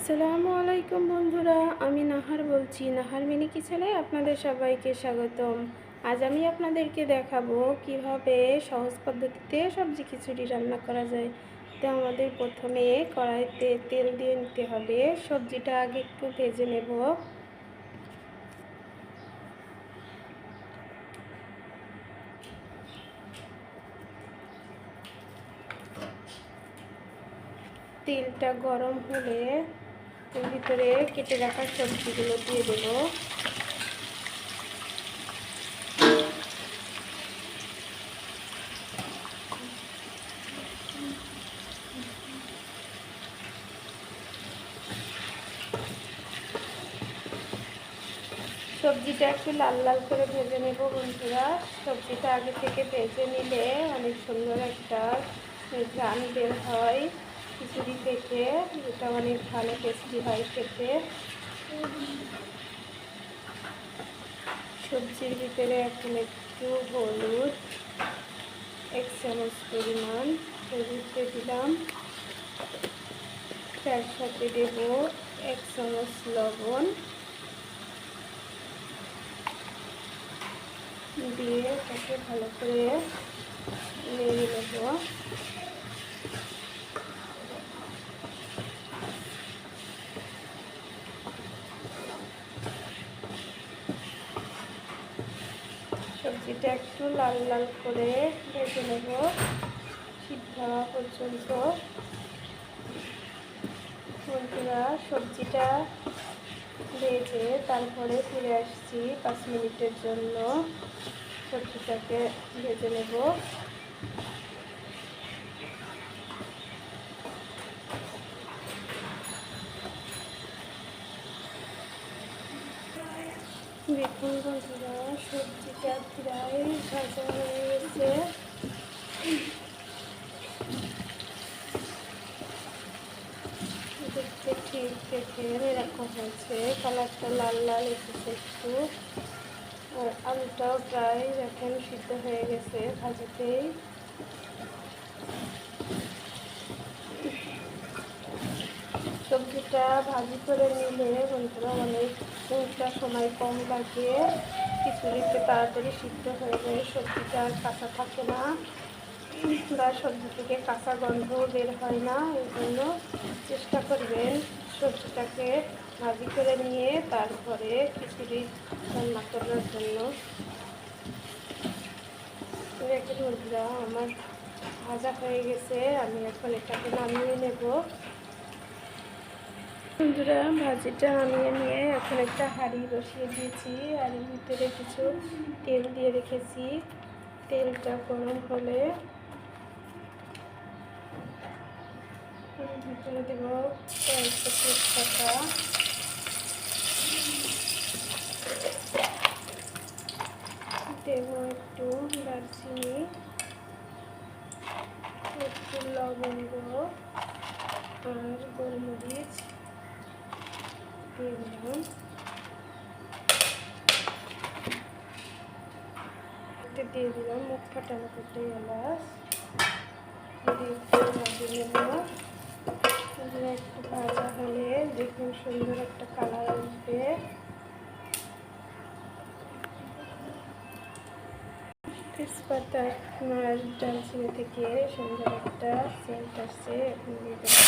আসসালামু আলাইকুম বন্ধুরা, আমি নাহার বলছি। নাহার মিনি কিচেনে আপনাদের সবাইকে স্বাগতম। আজ আমি আপনাদেরকে দেখাবো কীভাবে সহজ পদ্ধতিতে সবজি খিচুড়ি রান্না করা যায়। তো আমাদের প্রথমে কড়াইতে তেল দিয়ে নিতে হবে। সবজিটা আগে একটু ভেজে নেব। তেলটা গরম হলে এর ভিতরে কেটে রাখা সবজিগুলো দিয়ে দেব সবজিটা একটু লাল লাল করে ভেজে নেব বন্ধুরা। সবজিটা আগে থেকে ভেজে নিলে অনেক সুন্দর একটা ঘ্রাণ বের হয়। খিচুড়ি থেকে এটা অনেক ভালো টেস্টি হয় খেতে। সবজির ভিতরে এখন একটু হলুদ, এক চামচ পরিমাণ হলুদ দিলাম। তার সাথে দেব এক চামচ লবণ। দিয়ে তাকে ভালো করে নেড়ে নেব সবজিটা একটু লাল লাল করে ভেজে নেব। সিদ্ধ হওয়া পর্যন্ত। বন্ধুরা সবজিটা ভেজে তারপরে ফিরে আসছি পাঁচ মিনিটের জন্য। সবজিটাকে ভেজে নেব। সবজিটা প্রায় ভাজা হয়ে গেছে দেখতে ঠিক এরকম হয়েছে কালারটা লাল লাল এসেছে একটু আলুটাও প্রায় দেখেন সিদ্ধ হয়ে গেছে ভাজিতেই সবজিটা ভাজি করে নিলে বন্ধুরা অনেকটা সময় কম লাগে খিচুড়িতে তাড়াতাড়ি সিদ্ধ হয়ে যায়, সবজিটা আর কাঁচা থাকে না। বা সবজি থেকে কাঁচা গন্ধ বের হয় না, এই জন্য চেষ্টা করবেন সবজিটাকে ভাজি করে নিয়ে তারপরে খিচুড়ি রান্না করার জন্য। আমার ভাজা হয়ে গেছে, আমি এখন এটাকে নামিয়ে নেব। বন্ধুরা, ভাজিটা নামিয়ে নিয়ে এখন একটা হাঁড়ি বসিয়ে দিয়েছি। আর ভিতরে কিছু তেল দিয়ে রেখেছি। তেলটা গরম হলে ভিতরে দেব কয়েকটা দেব একটু দারচিনি, একটু লবঙ্গ আর গোলমরিচ। দিয়ে দিলাম একটা দিয়ে দিলাম, মুখ ফাটানো করতে এলাচ। একটু ভাজা হলে দেখুন সুন্দর একটা কালার আসবে। তেজপাতা আর ডালচিনি থেকে সুন্দর একটা সেন্ট আসছে দেবো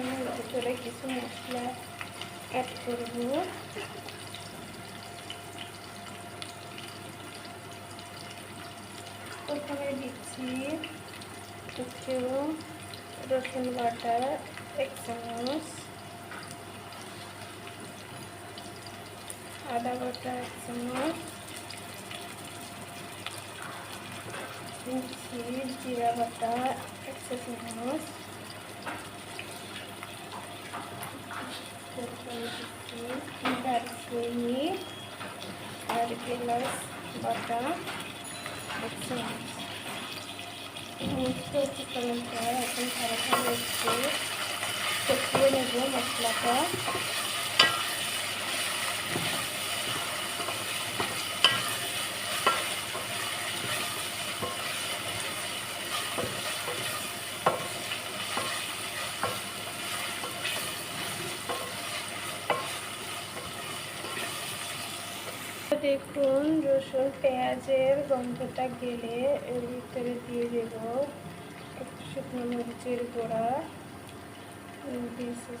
এর ভিতরে কিছু মশলা অ্যাড করব প্রথমে দিচ্ছি একটু রসুন বাটা, এক চামচ। আদা বাটা এক চামচ। দিচ্ছি জিরা বাটা এক চামচ। দারচিনি আর এলাচ বাটা। এক চামচ সমস্ত উপকরণটা এখন ভালো ভালো একটু কষিয়ে নেব মশলাটা দেখুন রসুন, পেঁয়াজের গন্ধটা গেলে এর ভিতরে দিয়ে দেব একটু শুকনো মরিচের গোড়া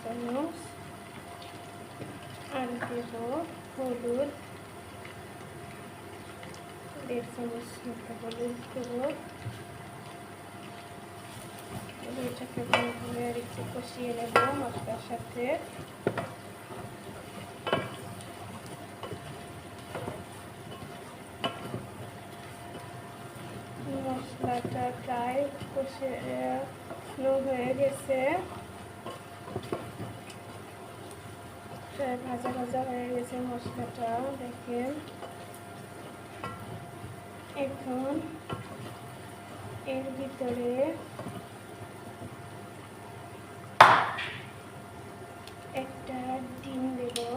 চামচ। আর দেব হলুদ, দেড় চামচ মতো হলুদ দেবো এটাকে ভালো করে আর একটু কষিয়ে নেব মশলার সাথে মশলাটা প্রায় কষে নো হয়ে গেছে প্রায় ভাজা ভাজা হয়ে গেছে মশলাটা দেখেন এখন এর ভিতরে একটা ডিম দেবো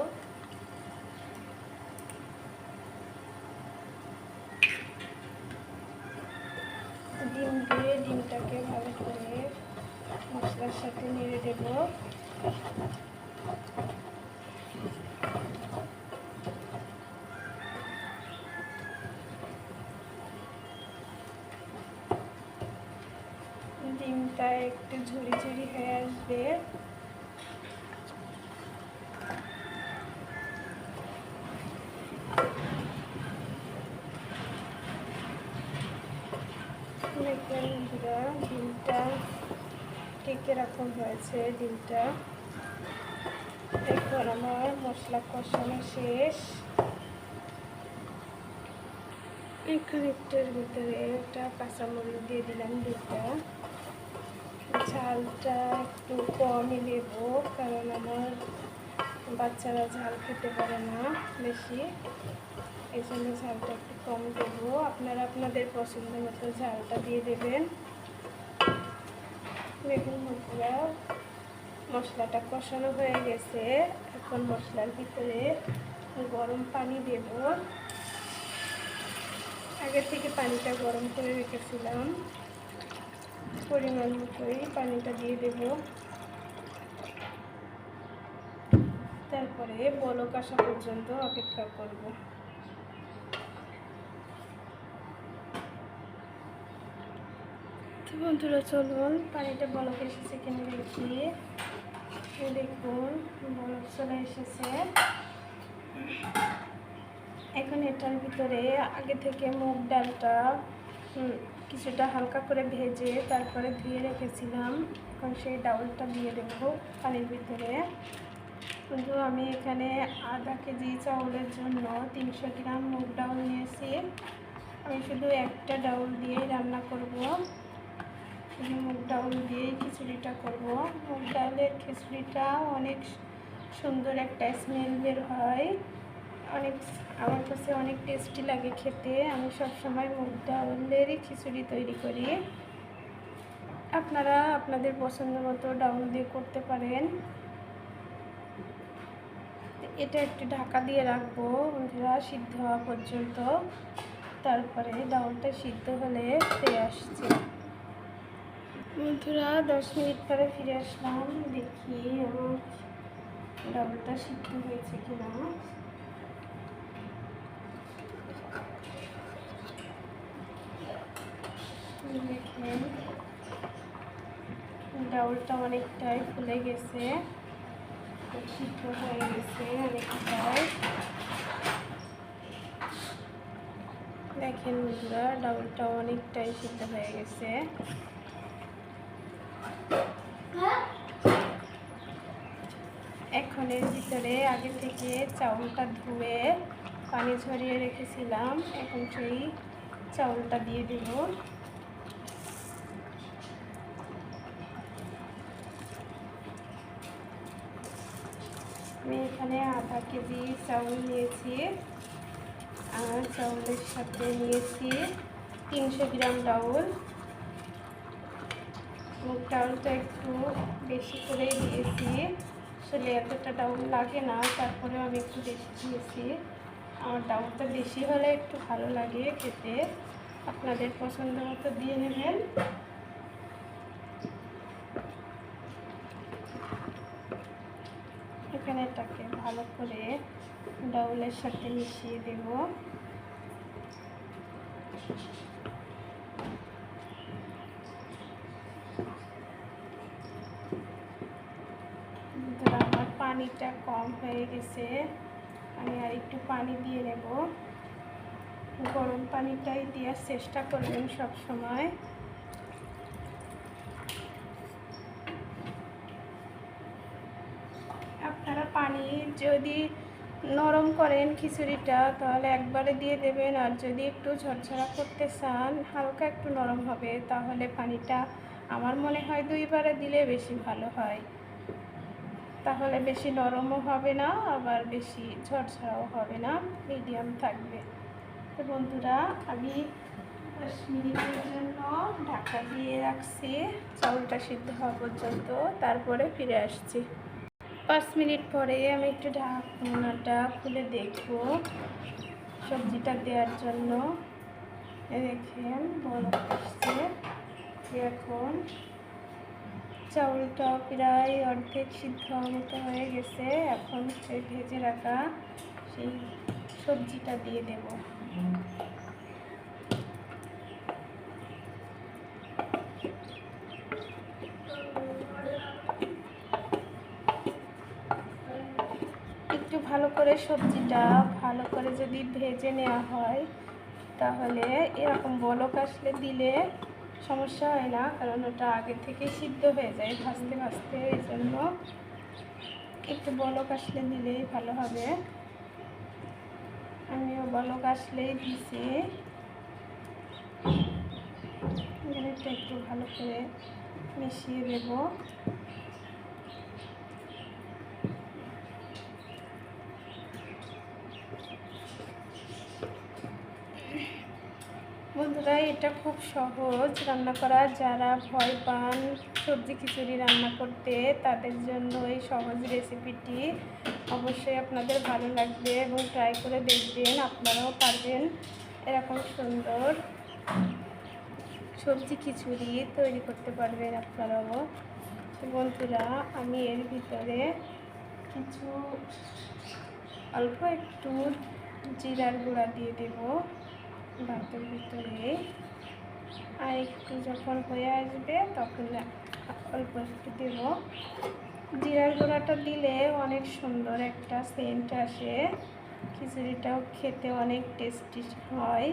ডিম দিয়ে ডিমটাকে ভালো করে মশলার সাথে নেড়ে দেব ডিমটা একটু ঝুড়ি ঝুড়ি হয়ে আসবে। ডিমটা ঠিক এরকম হয়েছে, ডিমটা। এখন আমার মশলা কষানো শেষ। এখন একটার ভিতরে একটা কাঁচামরিচ দিয়ে দিলাম দুটা ঝালটা একটু কমই নেব, কারণ আমার বাচ্চারা ঝাল খেতে পারে না বেশি। এই জন্য ঝালটা একটু কম দেবো। আপনারা আপনাদের পছন্দ মতো ঝালটা দিয়ে দেবেন। দেখুন বন্ধুরা, মশলাটা কষানো হয়ে গেছে। এখন মশলার ভিতরে গরম পানি দেব। আগে থেকে পানিটা গরম করে রেখেছিলাম। পরিমাণ মতোই পানিটা দিয়ে দেব। তারপরে বলক আসা পর্যন্ত অপেক্ষা করব। তো বন্ধুরা চলুন পানিটা বলক এসেছে কিনে দেখি। দেখুন বলক চলে এসেছে। এখন এটার ভিতরে আগে থেকে মুগ ডালটা হুম, কিছুটা হালকা করে ভেজে তারপরে ধুয়ে রেখেছিলাম। এখন সেই ডাউলটা দিয়ে দেবো পানির ভিতরে। কিন্তু আমি এখানে আধা কেজি চাউলের জন্য তিনশো গ্রাম মুগ ডাউল নিয়েছি। আমি শুধু একটা ডাউল দিয়েই রান্না করব। শুধু মুগ ডাউল দিয়েই খিচুড়িটা করব। মুগ ডালের খিচুড়িটা অনেক সুন্দর একটা স্মেল বের হয়। অনেক, আমার কাছে অনেক টেস্টি লাগে খেতে। আমি সবসময় মুগ ডাউলেরই খিচুড়ি তৈরি করি। আপনারা আপনাদের পছন্দ মতো ডাউল দিয়ে করতে পারেন। এটা একটু ঢাকা দিয়ে রাখব, বন্ধুরা, সিদ্ধ হওয়া পর্যন্ত। তারপরে ডাউলটা সিদ্ধ হলে ফিরে আসছি। বন্ধুরা, দশ মিনিট পরে ফিরে আসলাম। দেখি আমার ডাউলটা সিদ্ধ হয়েছে কিনা। দেখেন। ডাউলটা অনেকটাই ফুলে গেছে। সিদ্ধ হয়ে গেছে অনেকটাই। দেখেন বন্ধুরা, ডাউলটা অনেকটাই সিদ্ধ হয়ে গেছে। এখন এর ভিতরে আগে থেকে চাউলটা ধুয়ে পানি ঝরিয়ে রেখেছিলাম। এখন সেই চাউলটা দিয়ে দিব। আমি এখানে আধা কেজি চাউল নিয়েছি। আর চাউলের সাথে নিয়েছি তিনশো গ্রাম ডাউল। ডাউলটা একটু বেশি করে দিয়েছি। আসলে এতটা ডাউল লাগে না তারপরে আমি একটু বেশি দিয়েছি। আমার ডাউলটা বেশি হলে একটু ভালো লাগে খেতে। আপনাদের পছন্দ মতো দিয়ে নেবেন। এখানে এটাকে ভালো করে ডাউলের সাথে মিশিয়ে দেব। আমার পানিটা কম হয়ে গেছে, আমি আর একটু পানি দিয়ে নেব। গরম পানিটাই দেওয়ার চেষ্টা করবেন সব সময় আপনারা পানি যদি নরম করেন খিচুড়িটা, তাহলে একবারে দিয়ে দেবেন। আর যদি একটু ঝরঝরা করতে চান, হালকা একটু নরম হবে, তাহলে পানিটা আমার মনে হয় দুইবারে দিলে বেশি ভালো হয়। তাহলে বেশি নরমও হবে না, আবার বেশি ঝরঝরাও হবে না মিডিয়াম থাকবে। তো বন্ধুরা, আমি দশ মিনিটের জন্য ঢাকা দিয়ে রাখছি। চাউলটা সিদ্ধ হওয়া পর্যন্ত, তারপরে ফিরে আসছি। পাঁচ মিনিট পরে আমি একটু ঢাকনাটা খুলে দেখব সবজিটা দেওয়ার জন্য। দেখেন, বড় আসছে এখন চাউলটা প্রায় অর্ধেক সিদ্ধ মতো হয়ে গেছে। এখন ভেজে রাখা সেই সবজিটা দিয়ে দেব একটু ভালো করে সবজিটা ভালো করে যদি ভেজে নেওয়া হয়, তাহলে এরকম বলক আসলে দিলে সমস্যা হয় না, কারণ ওটা আগে থেকে সিদ্ধ হয়ে যায় ভাজতে ভাজতে, এই জন্য একটু বলক আসলে দিলেই ভালো হবে। আমিও বলক আসলেই দিছি। একটু ভালো করে মিশিয়ে দেবো। বন্ধুরা এটা খুব সহজ রান্না করা। যারা ভয় পান সবজি খিচুড়ি রান্না করতে, তাদের জন্য এই সহজ রেসিপিটি অবশ্যই আপনাদের ভালো লাগবে এবং ট্রাই করে দেখবেন, আপনারাও পারবেন। এরকম সুন্দর সবজি খিচুড়ি তৈরি করতে পারবেন আপনারাও। বন্ধুরা, আমি এর ভিতরে কিছু অল্প একটু জিরার গুঁড়া দিয়ে দেবো। ভাতের ভিতরে। আর একটু যখন হয়ে আসবে, তখন অল্প একটু দেব। জিরার গুঁড়াটা দিলে অনেক সুন্দর একটা সেন্ট আসে। খিচুড়িটাও খেতে অনেক টেস্টি হয়।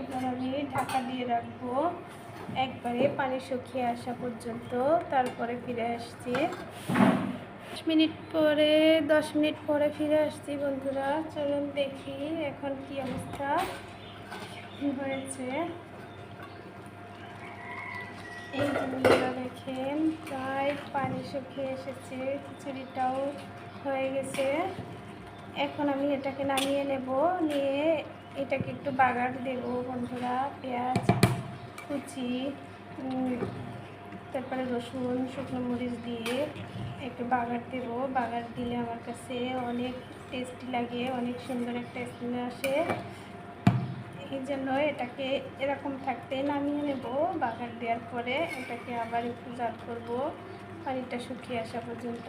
এবার আমি ঢাকা দিয়ে রাখব। একবারে পানি শুকিয়ে আসা পর্যন্ত তারপরে ফিরে আসছি। দশ মিনিট পরে, দশ মিনিট পরে ফিরে আসছি বন্ধুরা। চলুন দেখি এখন কি অবস্থা হয়েছে। এই বন্ধুরা দেখেন, প্রায় পানি শুকিয়ে এসেছে, খিচুড়িটাও হয়ে গেছে। এখন আমি এটাকে নামিয়ে নেব, নিয়ে এটাকে একটু বাগার দেব বন্ধুরা, পেঁয়াজ কুচি তারপরে রসুন, শুকনো মরিচ দিয়ে একটু বাগার দেব। বাগার দিলে আমার কাছে অনেক টেস্টি লাগে, অনেক সুন্দর একটা স্মেল আসে। এই জন্য এটাকে এরকম থাকতে নামিয়ে নেব। বাগার দেওয়ার পরে এটাকে আবার একটু জাল করব। পানিটা শুকিয়ে আসা পর্যন্ত।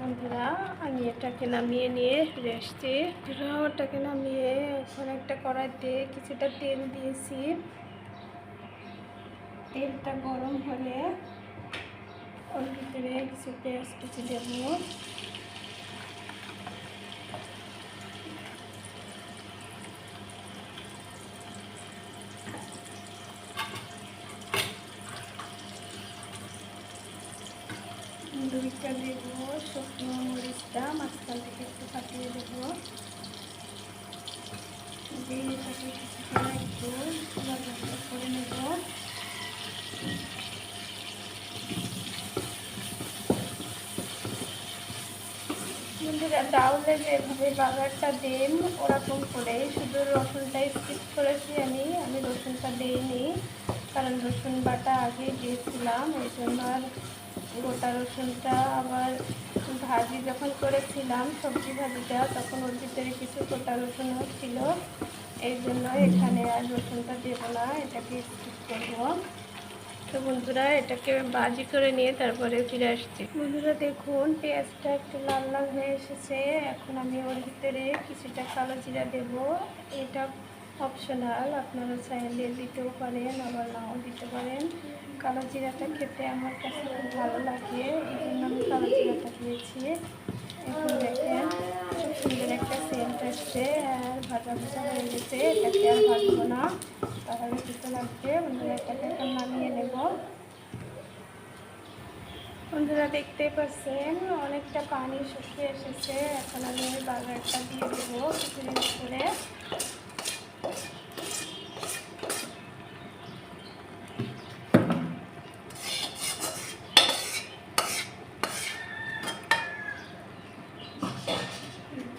বন্ধুরা, আমি এটাকে নামিয়ে নিয়ে ফিরে ওটাকে নামিয়ে এখন একটা কড়াইতে কিছুটা তেল দিয়েছি। তেলটা গরম হলে ওর ভিতরে কিছু পেঁয়াজ কিছু দেব দুইটা দেব শুকনো মরিচটা মাঝখান থেকে একটু ফাটিয়ে দেব দিয়ে এটাকে কিছুক্ষণ একটু ভাজা করে নেব বন্ধুরা ডাউলে যেভাবে বাগারটা দেন ওরকম করে। শুধু রসুনটাই স্কিপ করেছি আমি। আমি রসুনটা দিইনি, কারণ রসুন বাটা আগে দিয়েছিলাম। এই জন্য আর গোটা রসুনটা আবার ভাজি যখন করেছিলাম, সবজি ভাজিটা, তখন ওর ভিতরে কিছু গোটা রসুনও ছিল। এই জন্য এখানে আর রসুনটা দেবো না, এটাকে স্কিপ করব। তো বন্ধুরা, এটাকে বাজি করে নিয়ে তারপরে ফিরে আসছি। বন্ধুরা, দেখুন, পেঁয়াজটা একটু লাল লাল হয়ে এসেছে। এখন আমি ওর ভিতরে কিছুটা কালো জিরা দেব। এটা অপশনাল আপনারা চাইলে দিতেও পারেন, আবার নাও দিতে পারেন। কালো জিরাটা খেতে আমার কাছে খুব ভালো লাগে, এই জন্য আমি কালো জিরাটা দিয়েছি। এখন দেখেন সুন্দর একটা সেন্ট আসছে আর ভাজা ভাজা হয়ে গেছে, এটাকে আর ভাজবো না। তাহলে কিছু লাগবে, বন্ধুরা, এটাকে এখন নামিয়ে নেব। বন্ধুরা দেখতে পাচ্ছেন, অনেকটা পানি শুকিয়ে এসেছে। এখন আমি বাজারটা দিয়ে দেবো কিছুদিন করে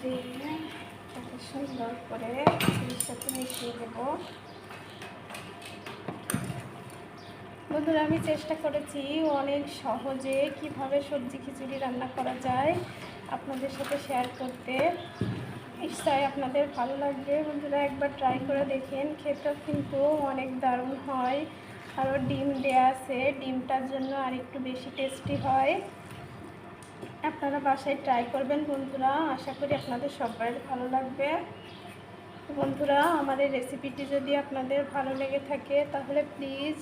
দিয়ে তাকে সুন্দর করে সাথে মিশিয়ে দেবো বন্ধুরা আমি চেষ্টা করেছি অনেক সহজে কীভাবে সবজি খিচুড়ি রান্না করা যায় আপনাদের সাথে শেয়ার করতে। নিশ্চয় আপনাদের ভালো লাগবে। বন্ধুরা, একবার ট্রাই করে দেখেন। খেতেও কিন্তু অনেক দারুণ হয়। আরও ডিম দেওয়া আছে। ডিমটার জন্য আর একটু বেশি টেস্টি হয়। আপনারা বাসায় ট্রাই করবেন বন্ধুরা। আশা করি আপনাদের সবাই ভালো লাগবে। বন্ধুরা এই রেসিপিটি যদি আপনাদের ভালো লেগে থাকে, তাহলে প্লিজ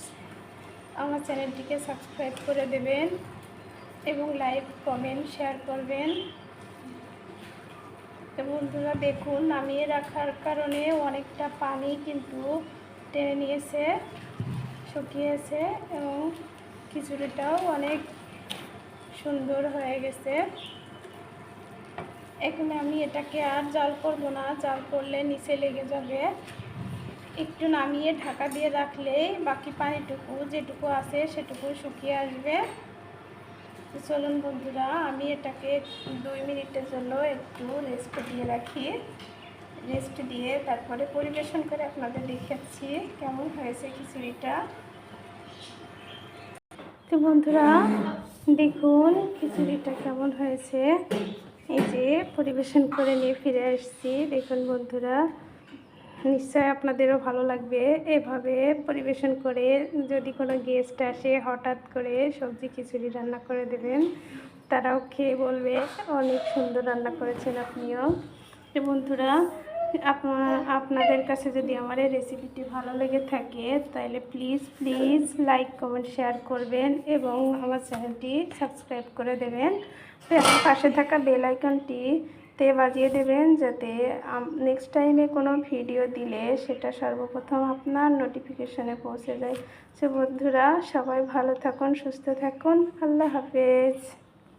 আমার চ্যানেলটিকে সাবস্ক্রাইব করে দেবেন এবং লাইক, কমেন্ট, শেয়ার করবেন। তো বন্ধুরা, দেখুন, নামিয়ে রাখার কারণে অনেকটা পানি কিন্তু টেনে নিয়েছে, শুকিয়েছে এবং খিচুড়িটাও অনেক সুন্দর হয়ে গেছে। এখানে আমি এটাকে আর জাল করব না, জাল করলে নিচে লেগে যাবে। একটু নামিয়ে ঢাকা দিয়ে রাখলেই বাকি পানিটুকু যেটুকু আছে সেটুকু শুকিয়ে আসবে। চলুন বন্ধুরা, আমি এটাকে দুই মিনিটের জন্য একটু রেস্ট দিয়ে রাখি। রেস্ট দিয়ে তারপরে পরিবেশন করে আপনাদের দেখাচ্ছি কেমন হয়েছে খিচুড়িটা। তো বন্ধুরা, দেখুন খিচুড়িটা কেমন হয়েছে। এই যে পরিবেশন করে নিয়ে ফিরে আসছি। দেখুন বন্ধুরা নিশ্চয় আপনাদেরও ভালো লাগবে। এভাবে পরিবেশন করে যদি কোনো গেস্ট আসে, হঠাৎ করে সবজি খিচুড়ি রান্না করে দেবেন, তারাও খেয়ে বলবে, অনেক সুন্দর রান্না করেছেন আপনিও। বন্ধুরা আপনাদের কাছে যদি আমার এই রেসিপিটি ভালো লেগে থাকে, তাহলে please please like comment share করবেন এবং আমার চ্যানেলটি সাবস্ক্রাইব করে দেবেন। পাশে থাকা বেল আইকনটি তে বাজিয়ে দেবেন যাতে নেক্সট টাইমে কোনো ভিডিও দিলে সেটা সর্বপ্রথম আপনার নোটিফিকেশানে পৌঁছে যায়। সে বন্ধুরা, সবাই ভালো থাকুন, সুস্থ থাকুন। আল্লাহ হাফেজ।